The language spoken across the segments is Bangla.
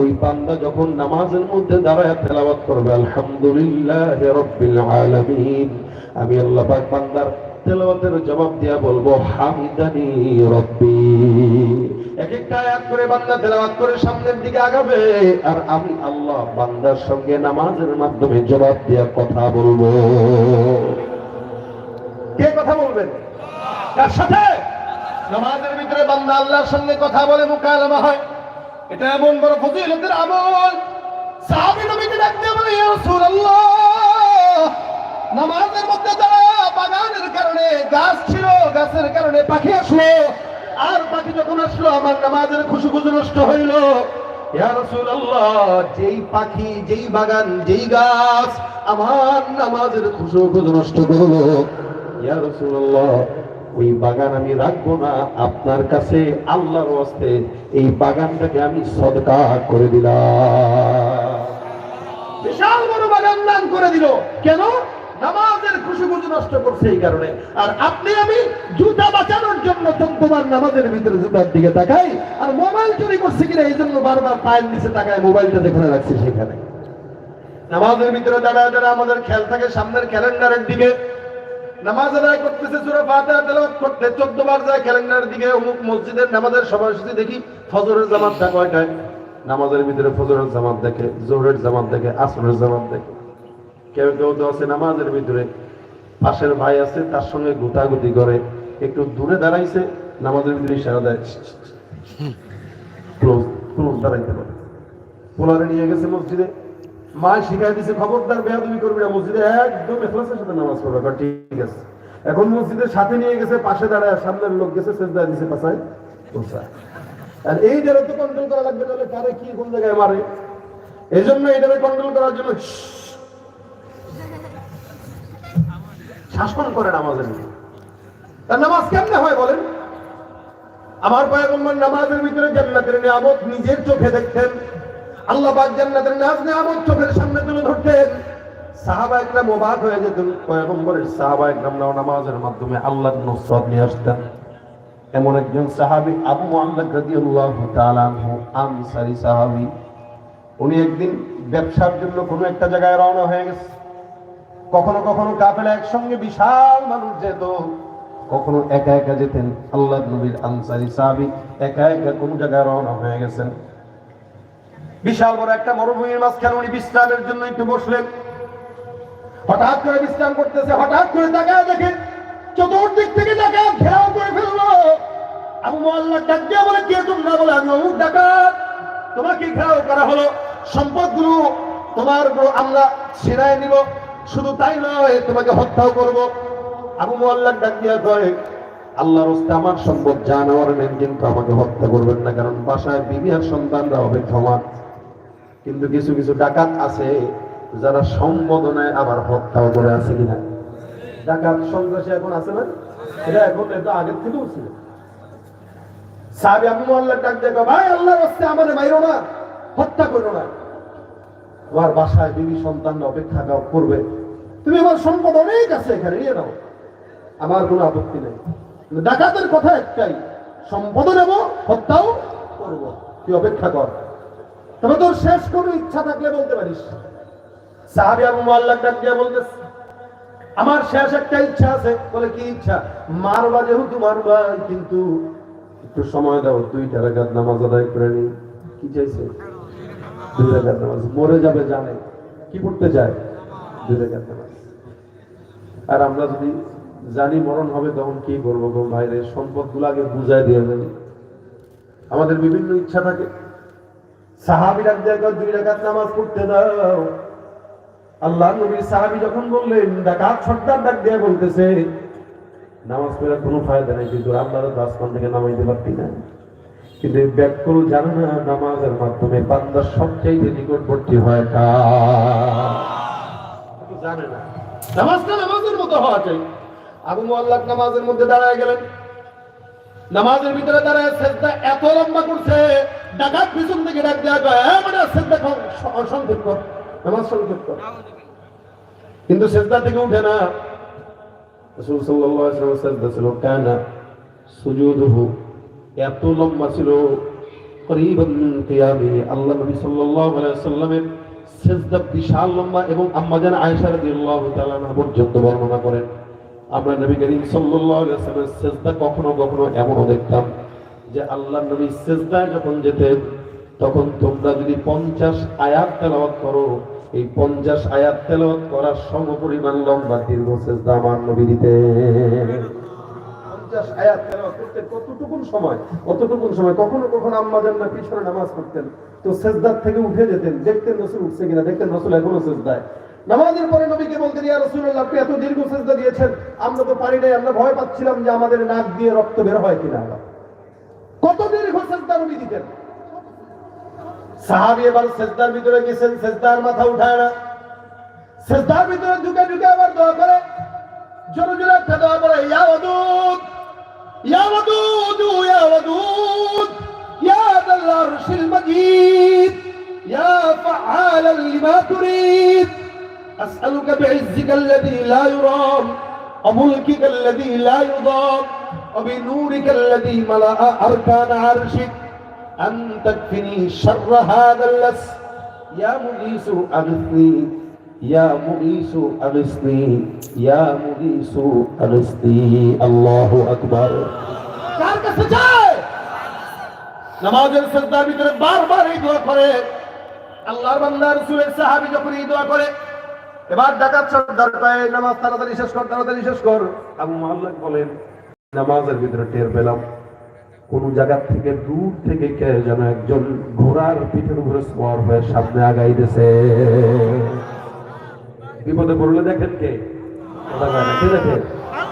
ওই বান্দা যখন নামাজের মধ্যে দাঁড়ায় তেলাওয়াত করবে, আলহামদুলিল্লাহ রব্বিল আলামিন। আমি আল্লাহ পাক বান্দার তেলাওয়াতের জবাব দিয়া বলব, হামিদানি রব্বি। এক একটা আয়াত করে বান্দা তেলাওয়াত করে সামনের দিকে আগাবে, আর আমি আল্লাহ বান্দার সঙ্গে নামাজের মাধ্যমে জবাব দিয়া কথা বলব। কে কথা বলবেন? কার সাথে? নামাজের ভিতরে বান্দা আল্লাহর সঙ্গে কথা বলে মুকালামা হয়। এটা এমন বড় ফজিলতের আমল। সাহাবী নবীকে ডাকতে বলে, ইয়া রাসূলুল্লাহ! নামাজের মধ্যে যারা বাগানের কারণে গাছ ছিল, গাছের কারণে পাখি আসলো, আর পাখি যখন আসলো, আমার নামাজের খুশি খুশি নষ্ট হইল। যেই পাখি, যেই বাগান, যেই গাছ আমার নামাজের খুশি খুশি নষ্ট করল। ইয়া রাসূলুল্লাহ! ওই বাগান আমি রাখব না। আপনার কাছে আল্লাহর হস্তে এই বাগানটাকে আমি সদকা করে দিলাম। বিশাল বড় বাগান দান করে দিল। কেন? নামাজের নষ্ট করছে এই কারণে। আর আপনি আমি জুতা বাঁচানোর জন্য তোমার নামাজের ভিতরে জুতার দিকে তাকাই, আর মোবাইল চুরি করছে কিনা এই জন্য বারবার পায়ের নিচে তাকায় মোবাইলটা যেখানে রাখছি সেখানে। নামাজের ভিতরে দাঁড়ায় দাঁড়া আমাদের খেয়াল থাকে, সামনের ক্যালেন্ডারের দিকে নামাজ আদায় করতেছে সূরা ফাতিহা তেলাওয়াত করতে 14 বার যায় ক্যালেন্ডারের দিকে অমুক মসজিদের নামাজের সময়সূচি দেখি ফজরের জামাতটা কয়টায় নামাজের ভিতরে ফজরের জামাত দেখে জোহরের জামাত দেখে আসরের জামাত দেখে কেউ কেউ তো আছে নামাজের ভিতরে পাশের ভাই আছে তার সঙ্গে গুতাগুতি করে একটু দূরে দাঁড়াইছে নামাজের ভিতরে ইশারা দেয় ক্লোজ ক্লোজ দাঁড়াইতে পারে পোলারে নিয়ে গেছে মসজিদে মা শিখাই দিছে, খবরদার বেয়াদবি করবি না, মসজিদে একদম এখলাসের সাথে নামাজ পড়বে। ঠিক আছে। এখন মসজিদের সাথে নিয়ে গেছে, পাশে দাঁড়ায়, সামনের লোক গেছে সেজদা দিছে, পাশায় আর এই যারা তো কন্ট্রোল করা লাগবে, তাহলে কারে কি, কোন জায়গায় মারে? এই জন্য এটাকে কন্ট্রোল করার জন্য শাসন করে নামাজের। তার নামাজ কেমনে হয় বলেন? আমার পয়গম্বর নামাজের ভিতরে জান্নাতের নিয়ামত নিজের চোখে দেখতেন। আল্লাহ পাক জান্নাতের নাজ নিয়ামত চোখের সামনে তুলে ধরতেন সাহাবা একরাম হয়ে যেতেন, পয়গম্বরের সাহাবা একরাম নামাজের মাধ্যমে আল্লাহর নুসরত নিয়ে আসতেন। এমন একজন সাহাবী, আবু মুহাম্মদ রাদিয়াল্লাহু তাআলা আনহু, আনসারী সাহাবী। উনি একদিন ব্যবসার জন্য কোনো একটা জায়গায় রওনা হয়ে গেছে। কখনো কখনো কাফেলা একসঙ্গে বিশাল মানুষ যেত। কখনো একা একা যেতেন আল্লাহ নবীর আনসারী সাহাবী, একা একা কোন জায়গায় রওনা হয়ে গেছেন। বিশাল বড় একটা মরুভূমির মাঝখানে উনি বিশ্রামের জন্য একটু বসলেন। হঠাৎ করে বিশ্রাম করতেছে, হঠাৎ করে তাকায় দেখে চতুর্দিক থেকে তাকায় ঘেরাও করে ফেলল। আবু মোল্লা ডাক বলে, কে তোমরা? বলে, আমি অমুক তোমাকে ঘেরাও করা হলো। সম্পদগুলো তোমার আমরা ছিনায় নিব। শুধু তাই নয়, তোমাকে হত্যাও করব। আবু মোল্লা ডাক দিয়া কয়, আল্লাহর হস্তে আমার সম্পদ জানোয়ার নেন, কিন্তু আমাকে হত্যা করবেন না, কারণ বাসায় বিবি আর সন্তানরা ক্ষমা কিন্তু কিছু কিছু ডাকাত আছে যারা সম্বোধনায় আবার হত্যাও করে আছে কিনা? ডাকাত সন্ত্রাসী এখন আছে না? এটা এখন এটা আগের থেকেও ছিল। সাহাবি আবু মোল্লা ডাক দেখো ভাই, আল্লাহর হস্তে আমাদের বাইরো না, হত্যা করো না। আমার বাসায় বিবি সন্তানরা অপেক্ষা করবে। তুমি আমার সম্পদ অনেক আছে এখানে, নিয়ে নাও। আমার কোনো আপত্তি নেই। ডাকাতের কথা একটাই সম্পদ নেব হত্যাও করব। তুই অপেক্ষা কর। তবে তোর শেষ কোনো ইচ্ছা থাকলে বলতে পারিস। সাহাবি আবু মোল্লা ডাক দিয়া বলতেছে, আমার শেষ একটা ইচ্ছা আছে। বলে, কি ইচ্ছা? মারবা, যেহেতু মারবা, কিন্তু একটু সময় দাও, দুইটা রাকাত নামাজ আদায় করে নি কি চাইছে? দুই রাকাত নামাজ। মরে যাবে, জানে। কি করতে যায় দুই রাকাত নামাজ। আর আমরা যদি জানি মরণ হবে, তখন কি করব গো ভাইরে সম্পদ গুলাকে বুঝাই দিয়ে যাবে আমাদের বিভিন্ন ইচ্ছা থাকে। সাহাবিরা দুই রাকাত নামাজ পড়তে দাও। আল্লাহ নবীর সাহাবী যখন বললেন, ডাকাত সর্দার ডাক দিয়ে বলতেছে। নামাজ পড়ার কোনো ফায়দা নেই, কিন্তু আল্লাহর তো আসমান থেকে নামাইতে পারতি না। কিন্তু এই ব্যাকগুলো জানে না, নামাজের মাধ্যমে বান্দার সবচাইতে নিকটবর্তী হয় কার? জানে না। নামাজটা নামাজের মতো হওয়া চাই। আবু মোল্লাহ নামাজের মধ্যে দাঁড়ায় গেলেন। নামাজের ভিতরে তারা সেজদা এত লম্বা করছে, ডাকাত পিছন থেকে ডাক দেওয়া যায় মানে সেজদা সংক্ষেপ কর, নামাজ সংক্ষেপ কর। কিন্তু সেজদা থেকে উঠে না। রাসূল সাল্লাল্লাহু আলাইহি ওয়াসাল্লাম সেজদা এত লম্বা ছিল আল্লাহ বিশাল লম্বা এবং বর্ণনা করেন। আমরা নবী করিম ওয়াসাল্লামের সেজদা কখনো কখনো এমনও দেখতাম যে আল্লাহ নবী সেজদায় যখন যেতেন তখন তোমরা যদি পঞ্চাশ আয়াত তেলাওয়াত করো, এই পঞ্চাশ আয়াত তেলাওয়াত করার সম পরিমাণ লম্বা দীর্ঘ সেজদা আমার নবী দিতেন পঞ্চাশ আয়াত তেলাওয়াত করতে কতটুকুন সময়? কতটুকুন সময়? কখনো কখনো আম্মা জান্নার পিছনে নামাজ পড়তেন। তো সেজদার থেকে উঠে যেতেন, দেখতেন রসুল উঠছে কিনা, দেখতেন রসুল এখনও সেজদায়। নামাজের পরে নবীকে বলতেন, ইয়া রাসূলুল্লাহ, আপনি এত দীর্ঘ সেজদা দিয়েছেন, আমরা তো পারি নাই, আমরা ভয় পাচ্ছিলাম যে আমাদের নাক দিয়ে রক্ত বের হয় কিনা কত দীর্ঘ সেজদা নবী দিতেন। সাহাবী এবার সেজদার ভিতরে গেছেন, সেজদার মাথা উঠায় না। সেজদার ভিতরে ঢুকে ঢুকে আবার দোয়া করে। জোরে জোরে একটা দোয়া করে, ইয়া ওয়াদুদ ইয়া ওয়াদুদ ইয়া ওয়াদুদ, ইয়া দাল আরশিল মাজিদ, ইয়া ফাআলা লিমা তুরিদ। أسألك بعزك الذي لا يرام وملكك الذي لا يضام وبنورك الذي ملأ أركان عرشك أن تكفني شر هذا اللص يا مغيث أغثني يا مغيث أغثني يا مغيث أغثني الله أكبر কার কাছে যায় নামাজের সজ্জার ভিতরে বারবার এই দোয়া করে আল্লাহর বান্দা রাসূলের সাহাবী যখন এই দোয়া করে এবার ডাকাত সর্দার নামাজ তাড়াতাড়ি শেষ কর তাড়াতাড়ি শেষ কর। আবু মাল্লাক বলেন নামাজের ভিতরে টের পেলাম। কোন জায়গা থেকে দূর থেকে কে যেন একজন ঘোড়ার পিঠের উপরে সওয়ার হয়ে সামনে আগাইতেছে বিপদে পড়লে দেখেন কে? না, দেখেন?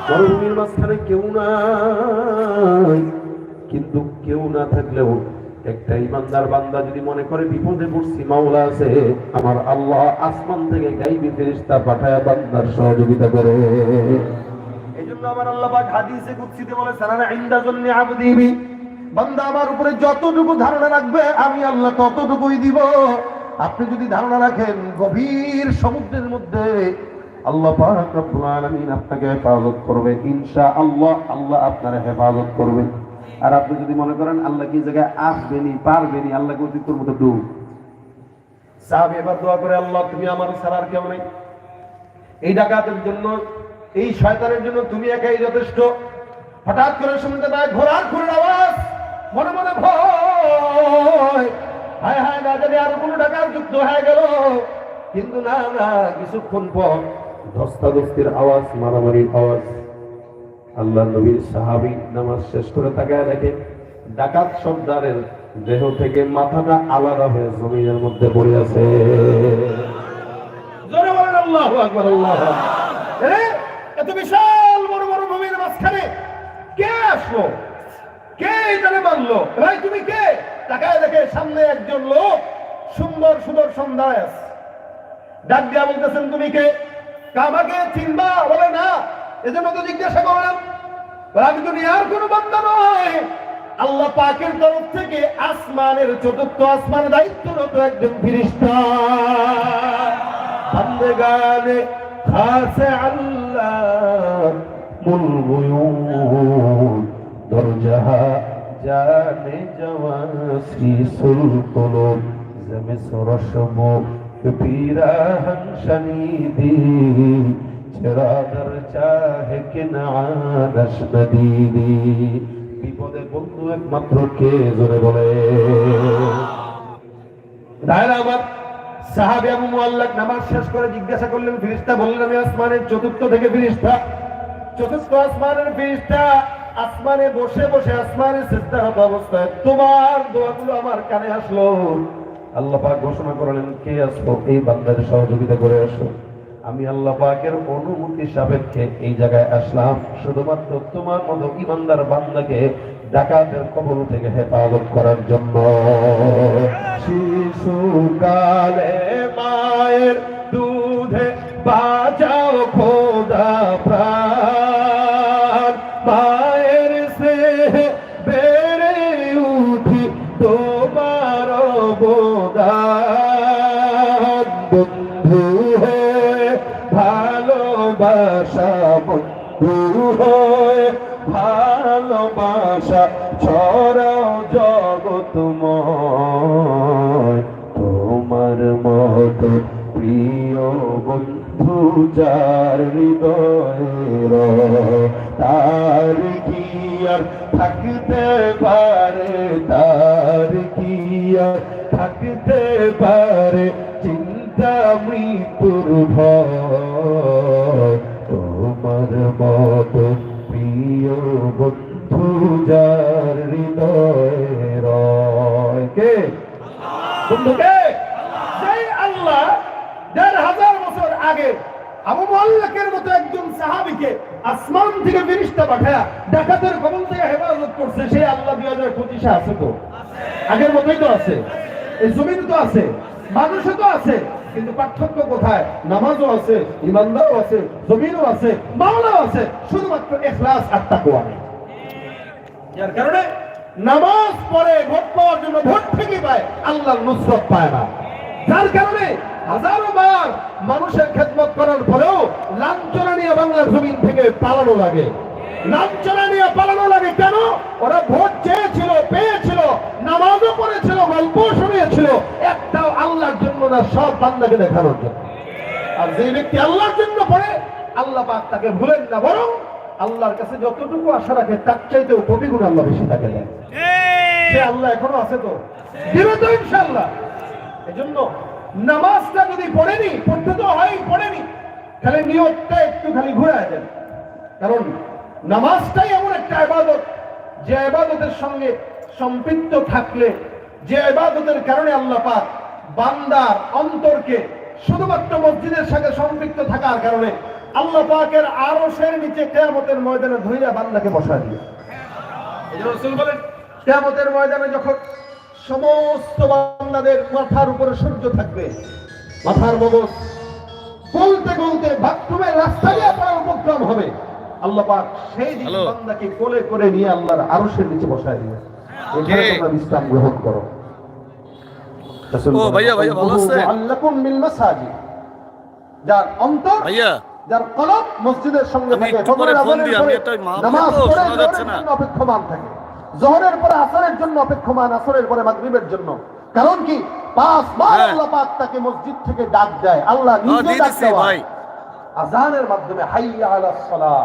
মরুভূমির মাঝখানে কেউ নাই কিন্তু কেউ না থাকলেও একটা ইমানদার বান্দা যদি মনে করে বিপদে পড়ছি, মাওলা আছে, আমার আল্লাহ আসমান থেকে গাইবি ফেরেশতা পাঠায় বান্দার সহযোগিতা করে। এই জন্য আমার আল্লাহ পাক হাদিসে, কুদসিতে বলে সানানা ইনদা জন্নি আবদি বি। বান্দা আমার উপরে যতটুকু ধারণা রাখবে, আমি আল্লাহ ততটুকুই দিব। আপনি যদি ধারণা রাখেন, গভীর সমুদ্রের মধ্যে আল্লাহ পাক রব্বুল আলামিন আপনাকে হেফাজত করবে। ইনশাআল্লাহ আল্লাহ আপনার হেফাজত করবে। আর আপনি যদি মনে করেন আল্লাহ কি জায়গায় আসবেনি, পারবেনি আল্লাহকে অতীতের মতো ডুব সাহাবী, এবার দোয়া করে, আল্লাহ, তুমি আমার আর কেউ নেই। এই ডাকাতের জন্য, এই শয়তানের জন্য তুমি একাই যথেষ্ট। হঠাৎ করে শুনতে পায় ঘোড়ার ঘোড়ার আওয়াজ, মনে মনে ভয়। হায় হায়, না জানি আর কোনো ডাকাত যুক্ত হয়ে গেল। কিন্তু না না, কিছুক্ষণ পর ধস্তাধস্তির আওয়াজ, মারামারির আওয়াজ। আল্লাহ নবীর সাহাবী নামাজ শেষ করে তাকায় দেখে ডাকাত সর্দারের দেহ থেকে মাথাটা আলাদা হয়ে জমিনের মধ্যে পড়ে আছে। তুমি কে? দেখে সামনে একজন লোক সুন্দর ডাক দিয়া বলতেছেন, তুমি কে? কামাকে চিনবা বলে না। এজন্য তো জিজ্ঞাসা করলাম আমি আর কোনো বান্দা নয় আল্লাহ পাকের তরফ থেকে আসমানের চতুর্থ আসমান দায়িত্বরত একজন ফিরিস্তা। খাসে আল্লাহ চাহে বিপদে বন্ধু একমাত্র কে জোরে বলে। দায়রা আমার আবু মুআল্লাক নামাজ শেষ করে জিজ্ঞাসা করলেন বললেন, আমি আসমানের চতুর্থ থেকে চতুর্থ আসমানের আসমানে বসে বসে আসমানে সিজদারত অবস্থায়। তোমার দোয়াগুলো আমার কানে আসলো। আল্লাহ পাক ঘোষণা করলেন, কে আসব এই বান্দার সহযোগিতা করে আসো। আমি আল্লাহ পাকের অনুমতি সাপেক্ষে এই জায়গায় আসলাম। শুধুমাত্র তোমার মতো ইমানদার বান্দাকে ডাকাতের কবল থেকে হেফাজত করার জন্য। শিশুকালে আগে আবু মতো একজন সাহাবিকে আসমান থেকে ফিরিস্তা পাঠায়া ডাকাতের কবল থেকে হেফাজত করছে, সেই আল্লাহ দুই হাজার পঁচিশে আছে তো। আগের মতোই তো আছে। এই জমিন তো আছে মানুষও তো আছে। কিন্তু পার্থক্য কোথায়? নামাজও আছে ইমানদারও আছে, জমিনও আছে মামলাও আছে, শুধুমাত্র এখলাস আর তাকুয়া নেই। যার কারণে নামাজ পড়ে ভোট পাওয়ার জন্য ভোট থেকে পায়, আল্লাহর নুসরত পায় না। যার কারণে হাজারো বার মানুষের খেদমত করার পরেও লাঞ্ছনা নিয়ে বাংলার জমিন থেকে পালানো লাগে। লাঞ্ছনা নিয়ে পালানো লাগে কেন? ওরা ভোট চেয়েছিল, পেয়েছিল, নামাজও পড়েছিল গল্প শুনিয়েছিল না সব বান্দাকে দেখানোর জন্য। আর যে ব্যক্তি আল্লাহর জন্য পড়ে আল্লাহ পাক তাকে ভুলেন না বরং আল্লাহর কাছে যতটুকু আশা রাখে তার চাইতেও কোটি গুণ আল্লাহ বেশি তাকে দেয় সে আল্লাহ এখনও আছে তো? দিবে তো ইনশাল্লাহ এজন্য নামাজটা যদি পড়েনি পড়তে তো হয় পড়েনি খালি নিয়তটা একটু খালি ঘুরে দেন কারণ নামাজটাই এমন একটা ইবাদত যে ইবাদতের সঙ্গে সম্পৃক্ত থাকলে যে ইবাদতের কারণে আল্লাহ পাক বান্দার অন্তরকে শুধুমাত্র মসজিদের সাথে সম্পৃক্ত থাকার কারণে আল্লাহ পাকের আরশের নিচে কেয়ামতের ময়দানে ধইরা বান্দাকে বসায় দিয়ে বলেন কেয়ামতের ময়দানে যখন সমস্ত বান্দাদের মাথার উপরে সূর্য থাকবে মাথার মগজ গলতে গলতে বাথরুমের রাস্তা দিয়ে পড়ার উপক্রম হবে। আল্লাহ পাক সেই দিন বান্দাকে কোলে করে নিয়ে আল্লাহর আরশের নিচে বসায় দিবে। এখানে তোমরা বিশ্রাম গ্রহণ করো। ও, ভাইয়া, ভাইয়া, ভালো আছেন? মুআল্লাকুম বিল মাসাজিদ। যার অন্তর ভাইয়া। যার কলব মসজিদের সঙ্গে থাকে। ফজরের ফোন দিই, আমি একটা নামাজ পড়ে যাচ্ছে না। অপেক্ষমান থাকে। জোহরের পরে আসরের জন্য অপেক্ষমান আসরের পরে মাগরিবের জন্য। কারণ কি? পাঁচ বার হ্যাঁ। আল্লাহ পাক তাকে মসজিদ থেকে ডাক দেয়। আল্লাহ নিজে ডাক দেওয়া। ভাই। আজানের মাধ্যমে হাইয়া আলাস সালাহ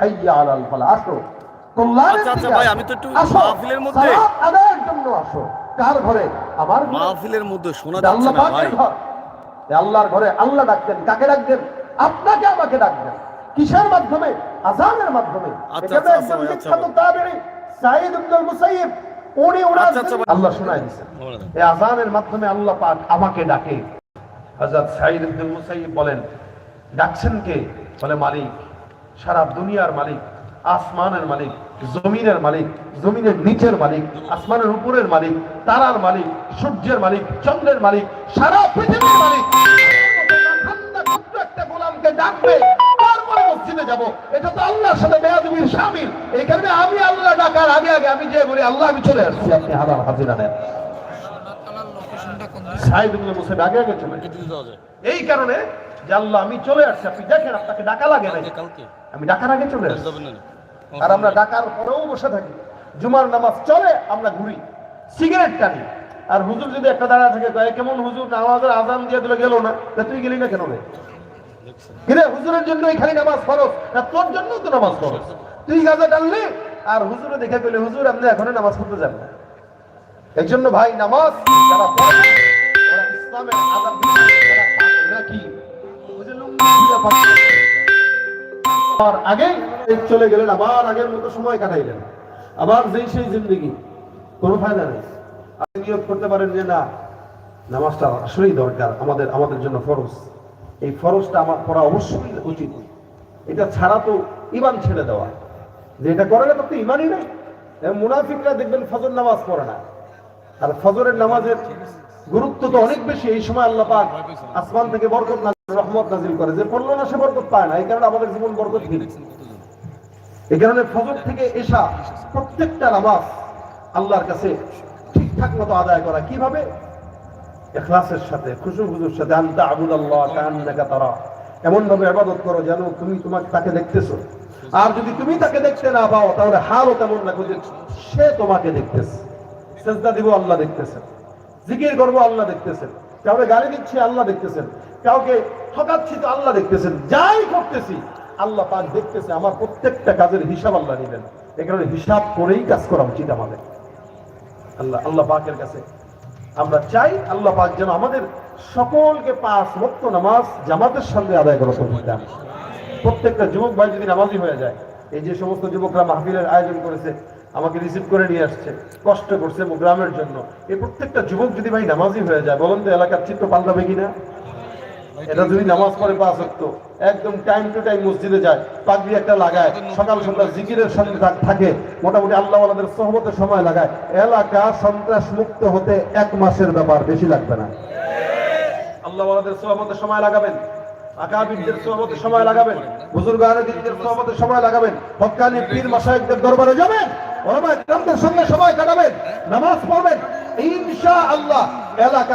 হাইয়া আলাল ফালাহ। আসো। কল্যাণের আচ্ছা, আচ্ছা, ভাই, আমি তো একটু মাহফিলের মধ্যে। আদায়ের জন্য আসো। কার ঘরে? আমার মাহফিলের মধ্যে শোনা যাচ্ছে না ভাই। আল্লাহর ঘরে আল্লাহ ডাকতেন কাকে ডাকতেন আপনাকে আমাকে ডাকবেন। কিসের মাধ্যমে? আজানের মাধ্যমে। আচ্ছা, আচ্ছা, একজন আচ্ছা, বিখ্যাত তাবেঈ সাঈদ ইবনুল মুসাইয়্যিব উনি ওনার। আল্লাহ শোনায় দিয়েছেন। এই আজানের মাধ্যমে আল্লাহ পাক আমাকে ডাকে। হযরত ইবনুল মুসাইয়্যিব বলেন ডাকছেন কে? বলে মালিক সারা দুনিয়ার মালিক আসমানের মালিক জমিনের মালিক জমিনের নিচের মালিক আসমানের উপরের মালিক তারার মালিক সূর্যের মালিক চন্দ্রের মালিক সারা পৃথিবীর মালিক। একটা গোলামকে ডাকবে তারপরে মসজিদে যাব। এটা তো আল্লাহর সাথে বেয়াদবির শামিল এই কারণে আমি আল্লাহ ডাকার আগে আগে আমি যে বলি আল্লাহ আমি চলে আসছি। আপনি হাজার হাজিরা নেন। সাহেব ইবনে মুসাইব আগে আগে চলে এই কারণে যে আল্লাহ আমি চলে আসছি। আপনি দেখেন আপনাকে ডাকা লাগে আমি ডাকার আগে চলে আসছি। আর আমরা ডাকার পরেও বসে থাকি। জুমার নামাজ চলে আমরা ঘুরি। সিগারেট টানি আর হুজুর যদি একটা দাঁড়া থাকে কয়, কেমন হুজুর নামাজের আজান দিয়ে দিলে গেল না? তা তুই গেলি না কেন রে? কিরে হুজুরের খালি নামাজ ফরজ? না তোর জন্য তো নামাজ ফরজ? তুই গাজা টানলি আর হুজুরে দেখে পেলে হুজুর আপনি এখনও নামাজ পড়তে যান না। জন্য ভাই নামাজ যারা পড়ে ইসলামের নাকি আগে চলে গেলেন, আবার আগের মতো সময় কাটাইলেন। আবার যেই সেই জিন্দগি, কোনো ফায়দা নেই। আপনি নিয়োগ করতে পারেন যে না, নামাজটা আসলেই দরকার, আমাদের আমাদের জন্য ফরজ। এই ফরজটা আমার পড়া অবশ্যই উচিত। এটা ছাড়া তো ইমান ছেড়ে দেওয়া। যে এটা করে না তো ইমানই নেই। মুনাফিকরা দেখবেন ফজর নামাজ পড়ে না। আর ফজরের নামাজের গুরুত্ব তো অনেক বেশি। এই সময় আল্লাহ পাক আসমান থেকে বরকত রহমত নাজিল করে। যে পড়ল না, সে বরকত পায় না। এই কারণে আমাদের জীবন বরকতহীন। এই কারণে ফজর থেকে এসা প্রত্যেকটা নামাজ আল্লাহর কাছে ঠিকঠাক মতো আদায় করা। কীভাবে? এখলাসের সাথে খুশু খুশুর সাথে আনতা আবুদাল্লাহ কান্নাকা তারা। এমন ভাবে ইবাদত করো যেন তুমি তোমাকে তাকে দেখতেছো। আর যদি তুমি তাকে দেখতে না পাও, তাহলে হালও তেমন রাখো যে সে তোমাকে দেখতেছে। সেজদা দিব, আল্লাহ দেখতেছেন। জিকির করব, আল্লাহ দেখতেছেন। কাউকে গালি দিচ্ছি, আল্লাহ দেখতেছেন। কাউকে ঠকাচ্ছি, তো আল্লাহ দেখতেছেন। যাই করতেছি আল্লাহ পাক দেখতেছে আমার প্রত্যেকটা কাজের হিসাব আল্লাহ নিবেন। এ কারণে হিসাব করেই কাজ করা উচিত আমাদের। আল্লাহ আল্লাহ পাকের কাছে আমরা চাই আল্লাহ পাক যেন আমাদের সকলকে পাঁচ ভক্ত নামাজ জামাতের সঙ্গে আদায় করা দান। প্রত্যেকটা যুবক ভাই যদি নামাজি হয়ে যায়, এই যে সমস্ত যুবকরা মাহফিলের আয়োজন করেছে, আমাকে রিসিভ করে নিয়ে আসছে, কষ্ট করছে গ্রামের জন্য, এই প্রত্যেকটা যুবক যদি ভাই নামাজি হয়ে যায়, বলুন তো এলাকার চিত্র পাল্টাবে কিনা? এটা যদি নামাজ পড়ে পাঁচ হতো একদম টাইম টু টাইম মসজিদে যায়, পাগড়ি একটা লাগায়, সকাল সন্ধ্যা জিকিরের সঙ্গে থাকে মোটামুটি আল্লাহ আল্লাহদের সহবতের সময় লাগায়। এলাকা সন্ত্রাস মুক্ত হতে এক মাসের ব্যাপার, বেশি লাগবে না। আল্লাহ আল্লাহদের সহবতের সময় লাগাবেন। সময় লাগাবেন। বুজুর্গ সময় লাগাবেন। হক্কানি পীর মাসায়েকদের দরবারে যাবেন। ইকরামদের সঙ্গে সময় কাটাবেন, নামাজ পড়বেন। আল্লাহ এলাকা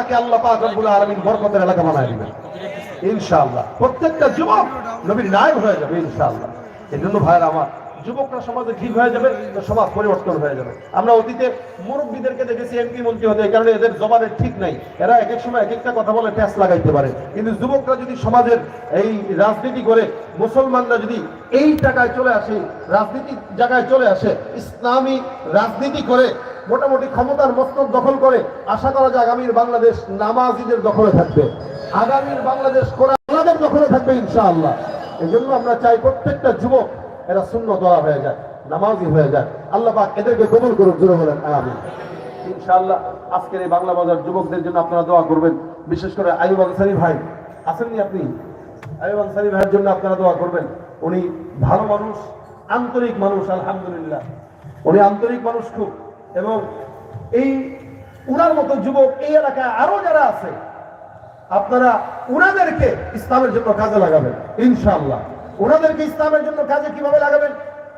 প্রত্যেকটা যুবক নবীর নায়ক হয়ে যাবে ইনশাআল্লাহ। এই জন্য ভাইয়ের আমার যুবকরা সমাজে ঠিক হয়ে যাবে সমাজ পরিবর্তন হয়ে যাবে। আমরা অতীতে মুরব্বীদেরকে দেখেছি, এমপি মন্ত্রী হতে, এই কারণে এদের জবানের ঠিক নাই। এরা এক এক সময় এক একটা কথা বলে ট্যাস লাগাইতে পারে। কিন্তু যুবকরা যদি সমাজের এই রাজনীতি করে, মুসলমানরা যদি এই টাকায় চলে আসে, রাজনীতি জায়গায় চলে আসে, ইসলামী রাজনীতি করে, মোটামুটি ক্ষমতার মস্তক দখল করে, আশা করা যায় আগামীর বাংলাদেশ নামাজিদের দখলে থাকবে। আগামীর বাংলাদেশ কোরআনের দখলে থাকবে ইনশাআল্লাহ। এই জন্য আমরা চাই প্রত্যেকটা যুবক এরা শূন্য দোয়া হয়ে যায়, নামাজি হয়ে যায়। আল্লাহ পাক এদেরকে কবুল করুক, জোরে বলেন, আমিন। ইনশাআল্লাহ, আজকের এই বাংলা বাজার যুবকদের জন্য আপনারা দোয়া করবেন। বিশেষ করে আইব আনসারি ভাই আসেননি আপনি? আইব আনসারি ভাইয়ের জন্য আপনারা দোয়া করবেন। উনি ভালো মানুষ, আন্তরিক মানুষ, আলহামদুলিল্লাহ। উনি আন্তরিক মানুষ খুব। এবং এই উনার মতো যুবক এই এলাকায় আরও যারা আছে, আপনারা উনাদেরকে ইসলামের জন্য কাজে লাগাবেন, ইনশাআল্লাহ। ওনাদেরকে ইসলামের জন্য কাজে কীভাবে লাগাবেন?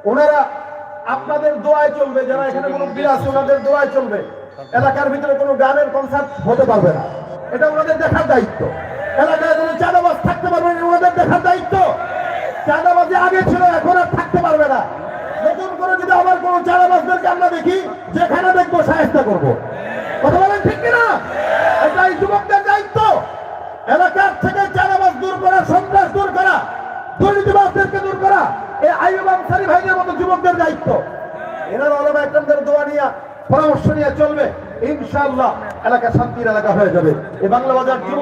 ওনারা আপনাদের দোয়ায় চলবে, যারা এখানে কোনো আছে, ওনাদের দোয়ায় চলবে। এলাকার ভিতরে কোনো গানের কনসার্ট হতে পারবে না। এটা ওনাদের দেখার দায়িত্ব। এলাকায় কোনো চাঁদাবাজ থাকতে পারবে না ওনাদের দেখার দায়িত্ব। চাঁদাবাজি আগে ছিল, এখন আর থাকতে পারবে না। নতুন করে যদি আবার কোনো চাঁদাবাজদেরকে আমরা দেখি, যেখানে দেখব সাহায্য করব। কথা বলেন ঠিক কিনা এটা এই যুবকদের দায়িত্ব এলাকার থেকে চাঁদাবাজ দূর করা সন্ত্রাস দূর করা দুর্নীতিবাজদেরকে দূর করা এই আইব আনসারি ভাইদের মতো যুবকদের দায়িত্ব। একদমদের দোয়া নিয়ে পরামর্শ নিয়ে চলবে। এলাকা শান্তির এলাকা হয়ে যাবে। বাংলা বাজার যুব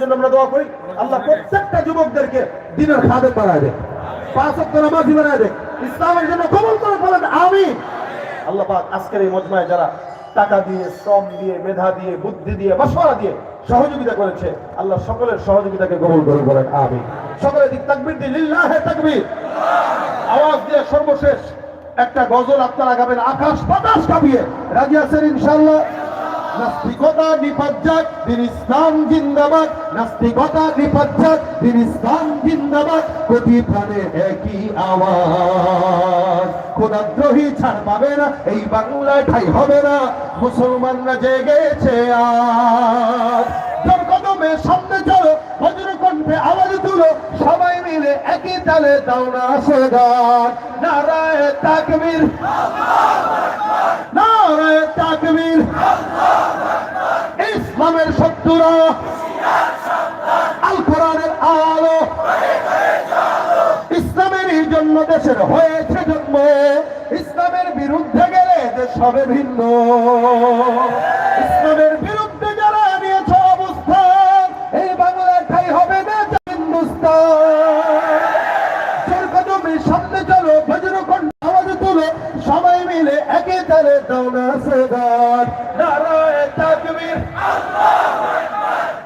জন্য আমরা দোয়া করি। আল্লাহ প্রত্যেকটা যুবকদেরকে দিনের খাদে দেয় পাঁচ বানায় দেয় ইসলামের জন্য কবল করে আমি আল্লাহ পাক আজকের এই মজমায় যারা টাকা দিয়ে, শ্রম দিয়ে, মেধা দিয়ে, বুদ্ধি দিয়ে মশলা দিয়ে সহযোগিতা করেছে। আল্লাহ সকলের সহযোগিতাকে গ্রহণ করে বলেন আমি সকলের দিক তাকবির দিয়ে লিল্লাহে তাকবির। আওয়াজ দিয়ে সর্বশেষ একটা গজল আপনারা গাবেন, আকাশ বাতাস কাঁপিয়ে। রাজি আছেন ইনশাআল্লাহ? নাস্তিকতা বিপজ্জাক দিন ইসলাম জিন্দাবাদ। নাস্তিকতা বিপজ্জাক দিন ইসলাম জিন্দাবাদ। প্রতি প্রাণে একই আওয়াজ। খোদাদ্রোহী ছাড় পাবে না, এই বাংলায় ঠাই হবে না। মুসলমানরা জেগেছে কদমে সামনে চলো। কণ্ঠে আওয়াজ তুলো, সবাই মিলে একই তালে দাও না সগান। নারায় তাকবীর। নারায় তাকবীর। ইসলামের শত্রুরা। আল কোরআনের আলো। ইসলামের জন্য দেশের হয়েছে জন্ম। ইসলামের বিরুদ্ধে গেলে দেশ হবে ভিন্ন। ইসলামের বিরুদ্ধে তালে না সেগান নারায় তাকবীর।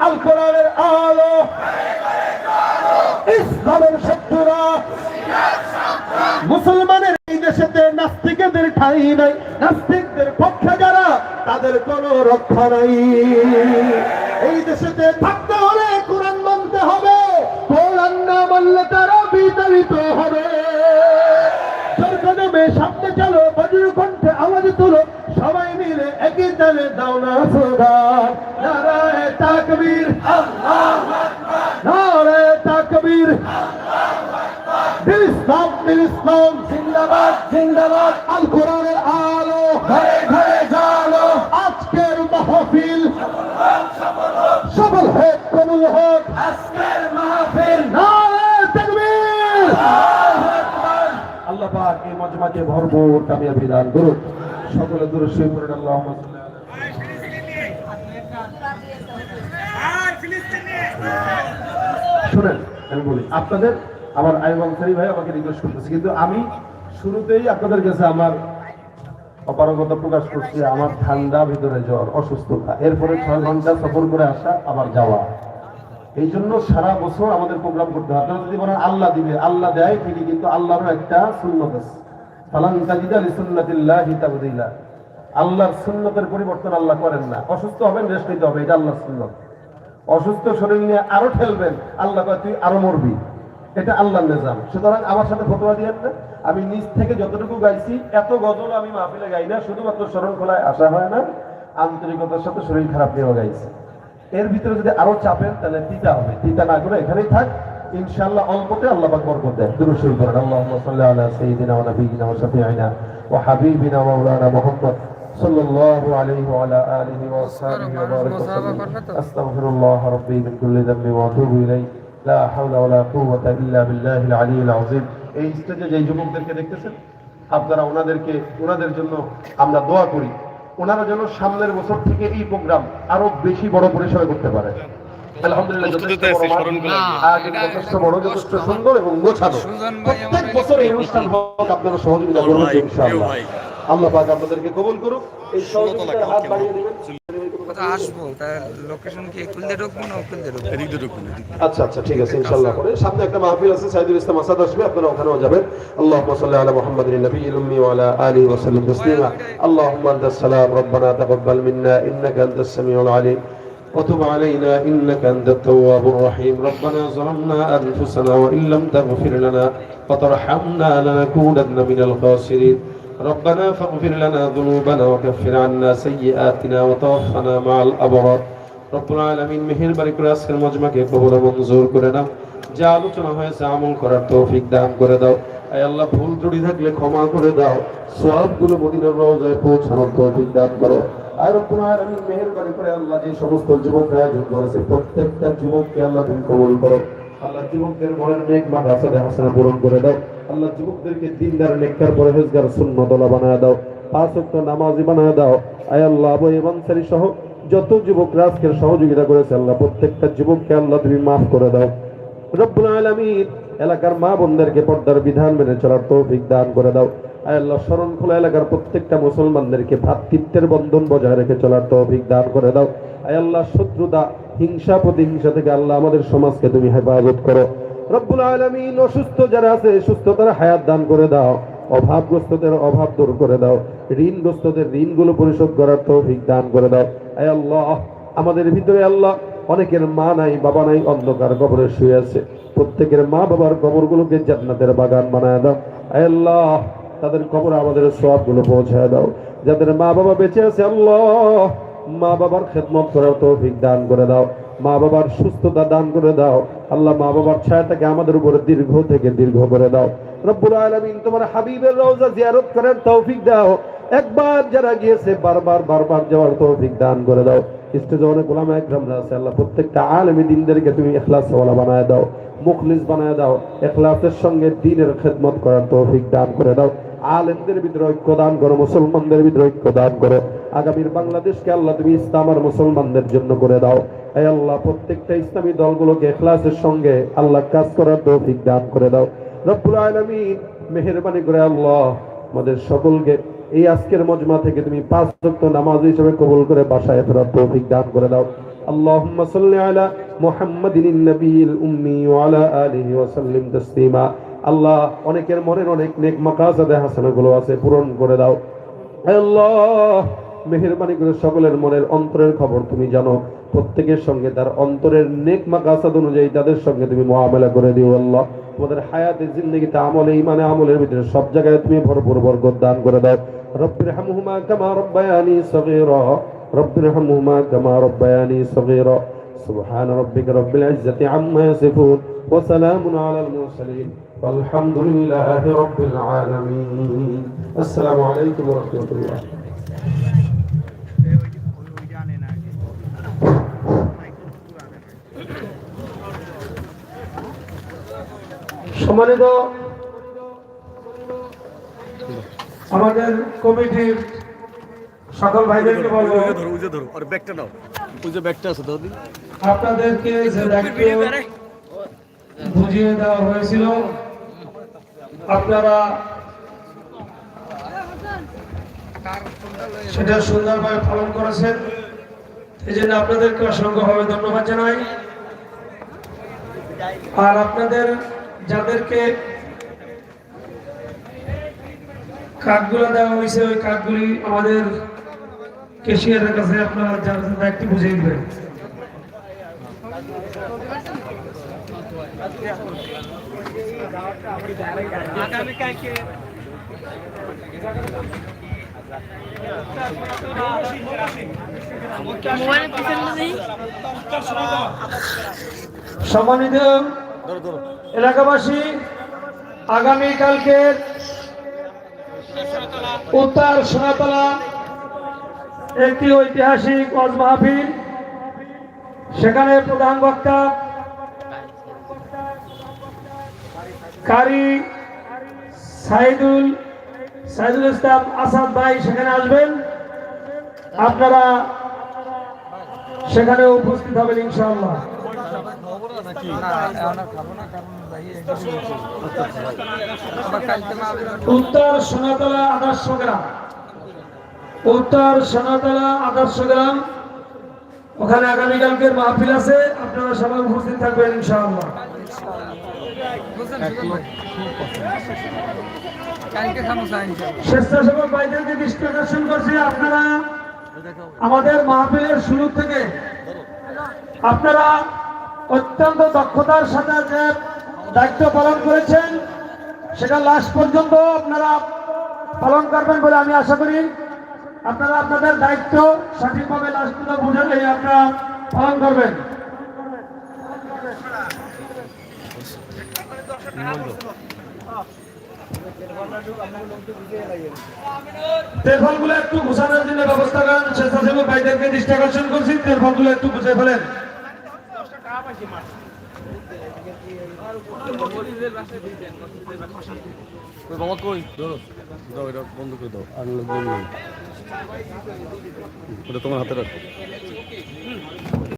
আল কোরআনের আলো। ইসলামের শত্রুরা। মুসলমানের এই দেশেতে নাস্তিকদের ঠাই নাই। নাস্তিকদের পক্ষে যারা, তাদের কোনো রক্ষা নাই। এই দেশেতে থাকতে একই তালে দাও না সোগান নারায় তাকবীর। নারায় তাকবীর। দিল ইসলাম দিল ইসলাম জিন্দাবাদ জিন্দাবাদ। আল কোরআনের আলো। ঘরে ঘরে জালো। আল সফল হোক কবুল হোক। আজকের মাহফিল। নারে তাকবীর। আল্লাহ পাক এই মজমাকে ভরপুর কামিয়াবি দান করুন। সকলে দূরে শুয়ে পড়ুন, আল্লাহুম্মা সাল্লি আলা শুনেন, আমি বলি, আপনাদের, আমার আইব আনসারি ভাই আমাকে রিকোয়েস্ট করতেছে, কিন্তু আমি শুরুতেই আপনাদের কাছে আমার অপারগতা প্রকাশ করছি, আমার ঠান্ডা ভিতরে জ্বর, অসুস্থতা। এরপরে ছয় ঘণ্টা সফর করে আসা, আবার যাওয়া। এই জন্য সারা বছর আমাদের প্রোগ্রাম করতে হয়। আপনারা যদি বলেন আল্লাহ দিবে, আল্লাহ দেয়, ঠিকই, কিন্তু আল্লাহরও একটা আছে। আল্লাহর সুন্নতের পরিবর্তন আল্লাহ করেন না। অসুস্থ হবেন, রেস্ট নিতে হবে, এটা আল্লাহর সুন্নত। অসুস্থ শরীর নিয়ে আরও ঠেলবেন, আল্লাহ তুই আরও মরবি। এটা সুতরাং আমার সাথে দিয়েন না আমি নিজ থেকে যতটুকু গাইছি, এত গজল আমি মাহফিলে গাই না, শুধুমাত্র স্মরণ খোলায় আসা হয় না, আন্তরিকতার সাথে শরীর খারাপ নিয়েও গাইছি। এর ভিতরে যদি আরও চাপেন, তাহলে তিতা হবে। তিতা না করে এখানেই থাক। ইনশাআল্লাহ অল্পতে আল্লাহ পাক বরকত দুরূদ শরীফ পড়েন আল্লাহুম্মা সাল্লি আলা সাইয়্যিদিনা ওয়া নাবিয়িনা ওয়া শাফিঈনা ওয়া হাবিবিনা মাওলানা মুহাম্মদ সাল্লাল্লাহু আলাইহি ওয়া আলা আলিহি ওয়া আসহাবিহি ওয়া বারিক ওয়া সাল্লাম আস্তাগফিরুল্লাহ রাব্বি মিন কুল্লি যামবি ওয়া আতুবু ইলাইহি লা হাওলা ওয়া লা কুওয়াতা ইল্লা বিল্লাহিল আযীম। এই স্টেজে যে যুবকদেরকে দেখতেছেন আপনারা ওনাদেরকে ওনাদের জন্য আমরা দোয়া করি। ওনারা যেন সামনের বছর থেকে এই প্রোগ্রাম আরও বেশি বড় পরিসরে করতে পারে। আলহামদুলিল্লাহ যথেষ্ট বড় যথেষ্ট সুন্দর এবং গোছানো। প্রত্যেক বছর এই অনুষ্ঠান হোক আপনারা সহযোগিতা করবেন ইনশাআল্লাহ। আল্লাহ পাক আপনাদেরকে কবুল করুক। এই সহযোগিতার হাত বাড়িয়ে দিবেন। আসব? তার লোকেশন কি খুলতে ঢুকবো না খুলতে ঢুকবো? এদিক দিয়ে ঢুকুন এদিক দিয়ে। আচ্ছা আচ্ছা ঠিক আছে ইনশাআল্লাহ করে। সামনে একটা মাহফিল আছে সাইদুল ইসলাম আসাদ আসবে আপনারা ওখানেও যাবেন। আল্লাহুম্মা সাল্লি আলা মুহাম্মাদিন নবিয়্যিল উম্মি ওয়া আলা আলিহি ওয়া সাল্লাম তাসলিমা। আল্লাহুম্মা আনতাস সালাম রব্বানা তাকাব্বাল মিন্না ইন্নাকা আনতাস সামিউল আলিম। وتب علينا إنك أنت التواب الرحيم ربنا ظلمنا أنفسنا وإن لم تغفر لنا وترحمنا لنكونن من الخاسرين ربنا فاغفر لنا ذنوبنا وكفر عنا سيئاتنا وتوفنا مع الأبرار রব্বুল আলামিন মেহেরবানি করে আজকের মজমাকে কবুল ও মঞ্জুর করে নাও যা আলোচনা হয়েছে আমল করার তৌফিক দান করে দাও আয় আল্লাহ ভুল ত্রুটি থাকলে ক্ষমা করে দাও সবগুলো মদিনার রওজায় পৌঁছানোর তৌফিক দান করো আর করে আল্লাহ যে সমস্ত যুবক আয়োজন করেছে, প্রত্যেকটা যুবককে আল্লাহ কবুল করো। আল্লাহ যুবকদের মনের পূরণ করে দাও। আল্লাহ যুবকদেরকে দিনদার পরহেজগার সুন্নতলা বানায় দাও। পাঁচ ওয়াক্ত নামাজি বানায় দাও। আয় আল্লাহ, আবু ইমানসারি সহ যত যুবকরা আজকের সহযোগিতা করেছে, আল্লাহ প্রত্যেকটা যুবককে আল্লাহ তুমি মাফ করে দাও। রব্বুল আলামিন এলাকার মা বোনদেরকে পর্দার বিধান মেনে চলার তৌফিক দান করে দাও। আল্লাহ, শরণ খোলা এলাকার প্রত্যেকটা মুসলমানদেরকে ভ্রাতৃত্বের বন্ধন বজায় রেখে চলার তৌফিক দান করে দাও। আল্লাহ, শত্রুতা, হিংসা, প্রতিহিংসা থেকে আল্লাহ আমাদের সমাজকে তুমি হেফাজত করো। রব্বুল আলামিন অসুস্থ যারা আছে, সুস্থতার হায়াত দান করে দাও। অভাবগ্রস্তদের অভাব দূর করে দাও। ঋণগ্রস্তদের ঋণগুলো পরিশোধ করার তৌফিক দান করে দাও। আয় আল্লাহ, আমাদের ভিতরে আল্লাহ অনেকের মা নাই, বাবা নাই, অন্ধকার কবরে শুয়ে আছে। প্রত্যেকের মা বাবার কবরগুলোকে জান্নাতের বাগান বানায় দাও। আল্লাহ তাদের কবরে আমাদের সবগুলো পৌঁছায় দাও। যাদের মা বাবা বেঁচে আছে, আল্লাহ মা বাবার খেদমত করার তৌফিক দান করে দাও। মা বাবার সুস্থতা দান করে দাও। আল্লাহ মা বাবার ছায়াটাকে আমাদের উপরে দীর্ঘ থেকে দীর্ঘ করে দাও। রব্বুল আলামিন তোমার হাবিবের জিয়ারত করার তৌফিক দাও। একবার যারা গিয়েছে, বারবার বারবার যাওয়ার তৌফিক দান করে দাও। স্টেজে অনেক ওলামা একরামরা আছে, আল্লাহ প্রত্যেকটা আলেমী দিনদেরকে তুমি ইখলাস ওয়ালা বানায় দাও, মুখলিস বানায় দাও। ইখলাসের সঙ্গে দিনের খেদমত করার তৌফিক দান করে দাও। আলেমদের ভিতরে ঐক্য দান করো মুসলমানদের ভিতরে ঐক্য দান করো আগামীর বাংলাদেশকে আল্লাহ তুমি ইসলাম আর মুসলমানদের জন্য করে দাও এই আল্লাহ প্রত্যেকটা ইসলামী দলগুলোকে এখলাসের সঙ্গে আল্লাহ কাজ করার তৌফিক দান করে দাও রব্বুল আলামিন মেহেরবানি করে আল্লাহ আমাদের সকলকে এই আজকের মজমা থেকে তুমি পাঁচ ওয়াক্ত নামাজ হিসেবে কবুল করে বাসায় ফেরার তৌফিক দান করে দাও اللهم صل على محمد النبي الأمي وعلى آله وسلم تسليما আল্লাহ অনেকের মনের অনেক নেক মাকাজা মাকাজাদে গুলো আছে, পূরণ করে দাও। আল্লাহ মেহরবানি করে সকলের মনের অন্তরের খবর তুমি জানো। প্রত্যেকের সঙ্গে তার অন্তরের নেক মাকাসাদ অনুযায়ী তাদের সঙ্গে তুমি মহামেলা করে দিও আল্লাহ। তোমাদের হায়াতের জিন্দগিতে, আমলে ইমানে আমলের ভিতরে সব জায়গায় তুমি ভরপুর বরকত দান করে দাও। রব্বির হামহুমা কামা রব্বায়ানি সগীরা। রব্বির হামহুমা কামা রব্বায়ানি সগীরা। সুবহান রব্বিকা রব্বিল ইজ্জাতি আম্মা ইয়াসিফুন। ওয়া সালামুন আলাল মুরসালিন। والحمد لله رب العالمين السلام عليكم ورحمة الله সম্মানিত আমাদের কমিটির সকল ভাইদেরকে বলব আপনাদেরকে যে ব্যাগটি বুঝিয়ে দেওয়া হয়েছিল আপনারা সেটা সুন্দরভাবে পালন করেছেন। এই জন্য আপনাদেরকে অসংখ্যভাবে ধন্যবাদ জানাই। আর আপনাদের যাদেরকে কার্ডগুলো দেওয়া হয়েছে, ওই কার্ডগুলি আমাদের কেশিয়ারের কাছে আপনারা যারা দায়িত্ব বুঝিয়ে দিবেন। সম্মানিত এলাকাবাসী আগামী কালকের উত্তর সোনাতলা একটি ঐতিহাসিক ওয়াজ মাহফিল। সেখানে প্রধান বক্তা কারি সাইদুল সাইদুল ইসলাম আসাদ ভাই সেখানে আসবেন। আপনারা সেখানে উপস্থিত হবেন ইনশাআল্লাহ। উত্তর সোনাতলা আদর্শ গ্রাম। উত্তর সোনাতলা আদর্শ গ্রাম। ওখানে আগামীকালকের মাহফিল আছে, আপনারা সবাই উপস্থিত থাকবেন ইনশাআল্লাহ। স্বেচ্ছাসেবক ভাইদেরকে দৃষ্টি আকর্ষণ করছি। আপনারা আমাদের মাহফিলের শুরু থেকে আপনারা অত্যন্ত দক্ষতার সাথে যে দায়িত্ব পালন করেছেন, সেটা লাস্ট পর্যন্ত আপনারা পালন করবেন বলে আমি আশা করি। আপনারা আপনাদের দায়িত্ব সঠিকভাবে লাস্ট পর্যন্ত বুঝে আপনারা পালন করবেন। তেলফলগুলো একটু ঘুষানোর জন্য ব্যবস্থা করেন। স্বেচ্ছাসেবক ভাইদেরকে দৃষ্টি আকর্ষণ করছি। তেলফলগুলো একটু ফেলেন। তোমার হাতে রাখো।